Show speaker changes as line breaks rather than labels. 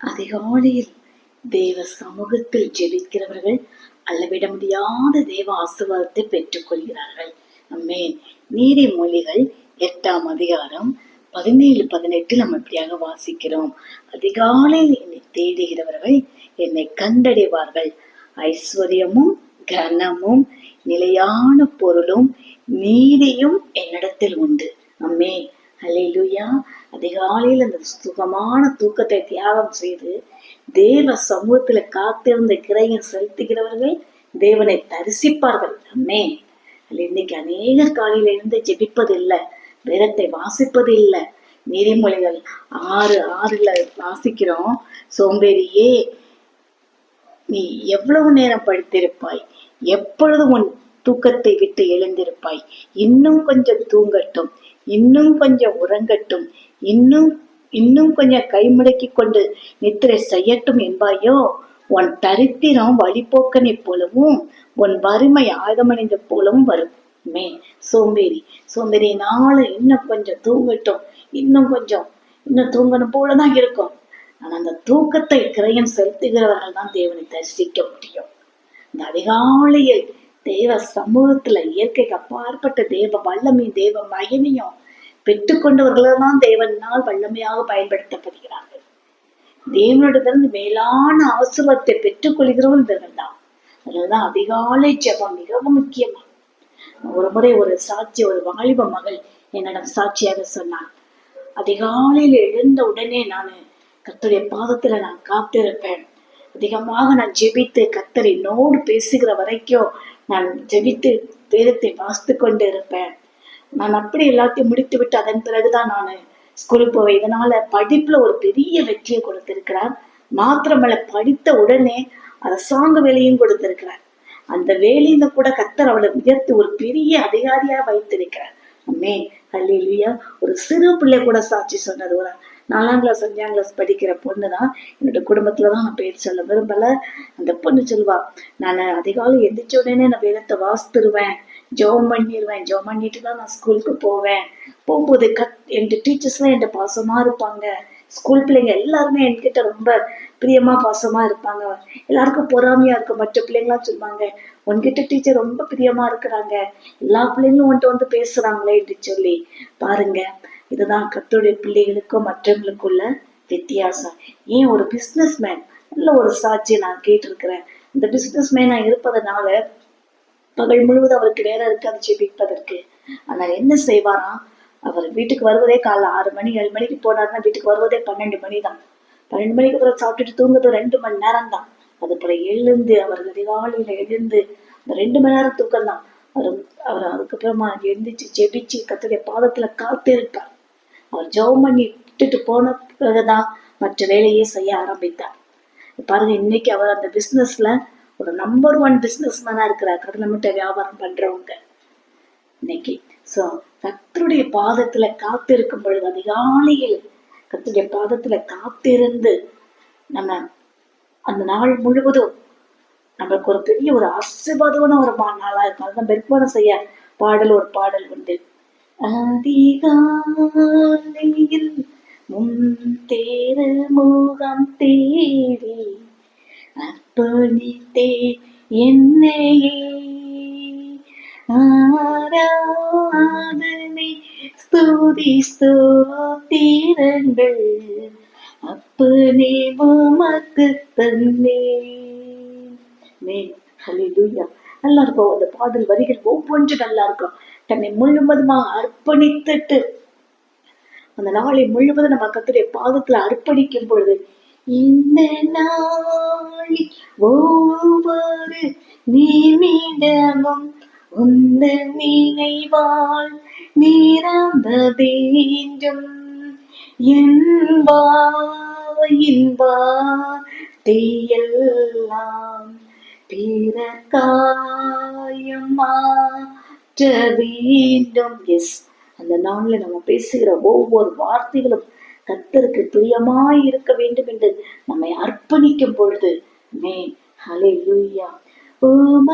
அதிகாலையில் தேவ சமூகத்தில் ஜெபிக்கிறவர்கள் அளவிட முடியாத தேவ ஆசீர்வாதத்தை பெற்றுக்கொள்கிறார்கள் அம்மேன் நீதிமொழிகள் எட்டாம் அதிகாரம் பதினேழு பதினெட்டில் நம்ம இப்படியாக வாசிக்கிறோம் அதிகாலையில் என்னை தேடுகிறவர்கள் என்னை கண்டடைவார்கள் ஐஸ்வர்யமும் கனமும் நிலையான பொருளும் நீதியும் என்னிடத்தில் உண்டு அம்மேன் காலையில் அந்த சுகமான தூக்கத்தை தியாகம் செய்து தேவ சமூகத்துல காத்திருந்த கிரையை செலுத்துகிறவர்கள் தேவனை தரிசிப்பார்கள். அம்மே இன்னைக்கு அநேகர் காலையில இருந்து ஜெபிப்பது இல்லை வேதத்தை வாசிப்பது இல்லை நெறிமொழிகள் ஆறு ஆறுல வாசிக்கிறோம். சோம்பேறியே நீ எவ்வளவு நேரம் படித்திருப்பாய்? எப்பொழுது உன் தூக்கத்தை விட்டு எழுந்திருப்பாய்? இன்னும் கொஞ்சம் தூங்கட்டும் இன்னும் கொஞ்சம் உறங்கட்டும் இன்னும் இன்னும் கொஞ்சம் கைமுடக்கி கொண்டு நித்திரை செய்யட்டும் என்பாயோ? உன் தரித்திரம் வழிபோக்கனை போலவும் உன் வறுமை ஆயுதமணிந்த போலவும் வரும். மே சோம்பேறி சோம்பேறி நாளும் இன்னும் கொஞ்சம் தூங்கட்டும். இன்னும் கொஞ்சம் இன்னும் தூங்கணும் போலதான் இருக்கும். ஆனா அந்த தூக்கத்தை கிரயம் செலுத்துகிறவர்கள் தான் தேவனை தரிசிக்க முடியும். இந்த அதிகாலையில் தேவ சமூகத்துல இயற்கைக்கு அப்பாற்பட்ட தேவ வல்லமையும் தேவ மகிமையும் பெற்றுக்கொண்டவர்களெல்லாம் தேவனால் வல்லமையாக பயன்படுத்தப்படுகிறார்கள். தேவனிடத்திலிருந்து மேலான ஆசிர்வாதத்தை பெற்றுக்கொள்கிறவர்கள் தான். அதுதான் அதிகாலை ஜெபம் மிகவும் முக்கியமா. ஒரு முறை ஒரு சாட்சி ஒரு வாலிப மகள் என்னிடம் சாட்சியாக சொன்னான் அதிகாலையில் எழுந்த உடனே நான் கத்தருடைய பாதத்துல நான் காத்திருப்பேன். அதிகமாக நான் ஜெபித்து கத்தரை நோடு பேசுகிற வரைக்கும் நான் ஜெபித்து வேதத்தை வாசித்து கொண்டு இருப்பேன் நான் அப்படி எல்லாத்தையும் முடித்து விட்டு அதன் பிறகுதான் நான் ஸ்கூலுக்கு போவேன். இதனால படிப்புல ஒரு பெரிய வெற்றியை கொடுத்திருக்கிறார். மாத்திரமல்ல படித்த உடனே அரசாங்க வேலையும் கொடுத்திருக்கிறார். அந்த வேலையில கூட கத்தர் அவளை உயர்த்தி ஒரு பெரிய அதிகாரியா வைத்திருக்கிறார். அம்மே ஹல்லேலூயா. ஒரு சிறு பிள்ளை கூட சாட்சி சொன்னது ஒரு நாலாம் கிளாஸ் அஞ்சாம் கிளாஸ் படிக்கிற பொண்ணு தான் என்னோட குடும்பத்துல தான் நான் பேர் சொல்ல விரும்பல. அந்த பொண்ணு சொல்லுவா நான் அதிகாலம் எந்திரிச்ச உடனே நான் வேதத்தை வாசித்துருவேன். ஜோம் பண்ணிடுவேன் ஜோம் பண்ணிட்டு தான் நான் ஸ்கூலுக்கு போவேன். போகும்போது கத் என் டீச்சர்ஸ்லாம் என்கிட்ட பாசமாக இருப்பாங்க. ஸ்கூல் பிள்ளைங்க எல்லாருமே என்கிட்ட ரொம்ப பிரியமாக பாசமாக இருப்பாங்க. எல்லாருக்கும் பொறாமையாக இருக்கும் மற்ற பிள்ளைங்களாம் சொல்லுவாங்க உன்கிட்ட டீச்சர் ரொம்ப பிரியமாக இருக்கிறாங்க. எல்லா பிள்ளைங்களும் உன்கிட்ட வந்து பேசுகிறாங்களே என்று சொல்லி. பாருங்க இதுதான் கத்தோடைய பிள்ளைகளுக்கும் மற்றவங்களுக்குள்ள வித்தியாசம். ஏன் ஒரு பிஸ்னஸ் மேன் நல்ல ஒரு சாட்சியை நான் கேட்டிருக்கிறேன். இந்த பிஸ்னஸ் மேனாக இருப்பதனால பகல் முழுவதும் அவருக்கு நேரம் இருக்காது ஜெபிப்பதற்கு. ஆனால் என்ன செய்வாராம் அவர் வீட்டுக்கு வருவதே காலைல ஆறு மணி ஏழு மணிக்கு போனாருன்னா வீட்டுக்கு வருவதே பன்னெண்டு மணி தான் பன்னெண்டு மணிக்கு அப்புறம் சாப்பிட்டுட்டு தூங்குறது ரெண்டு மணி நேரம் தான் அது அப்புறம் எழுந்து அவர் அதிகாலையில் எழுந்து அந்த ரெண்டு மணி நேரம் தூக்கம் தான் அவர் அவர் அதுக்கப்புறமா எழுந்திரிச்சு ஜெபிச்சு கத்துடைய பாதத்துல காத்திருப்பார். அவர் ஜெபம் பண்ணி விட்டுட்டு போன பிறகுதான் மற்ற வேலையே செய்ய ஆரம்பித்தார். பாருங்க இன்னைக்கு அவர் அந்த பிசினஸ்ல ஒரு நம்பர் ஒன் பிஸ்னஸ் மேனா இருக்கிறார் கடலமிட்ட வியாபாரம் பண்றவங்க. இன்னைக்கு சோ கத்தருடைய பாதத்துல காத்திருக்கும் பொழுது அதிகாலையில் கத்தருடைய பாதத்துல காத்திருந்து நம்ம அந்த நாள் முழுவதும் நம்மளுக்கு ஒரு பெரிய ஒரு ஆசிர்வாதமான ஒரு மா- நாளா இருக்கும் அதுதான் பெருமானம் செய்ய பாடல் ஒரு பாடல் உண்டு. அதிகாலையில் முன் தேர முகம் தேடி அர்ப்பணித்தே என்னையே. ஆராதனை ஸ்துதி ஸ்தோத்திரங்கள் அப்பனே உமக்கு தன்னே ஹalleluya. நல்லா இருக்கும் அந்த பாடல் வரிகள் ஒவ்வொன்றும் நல்லா இருக்கும் தன்னை முழுவதுமாக அர்ப்பணித்துட்டு அந்த நாளை முழுவதும் நம்ம கத்துடைய பாதத்துல அர்ப்பணிக்கும் பொழுது இந்த நாளில் ஒவ்வொரு நிமிடமும் உந்த நினைவால் நிரம்ப வேண்டும். என்பா இன்பா தீயெல்லாம் பிறக்காயம் மாற்ற வேண்டும். எஸ் அந்த நாளில் நம்ம பேசுகிற ஒவ்வொரு வார்த்தைகளும் கத்தருக்கு பிரியமாய் இருக்க வேண்டும் என்று நம்மை அர்ப்பணிக்கும் பொழுது. மே ஹலே லூயா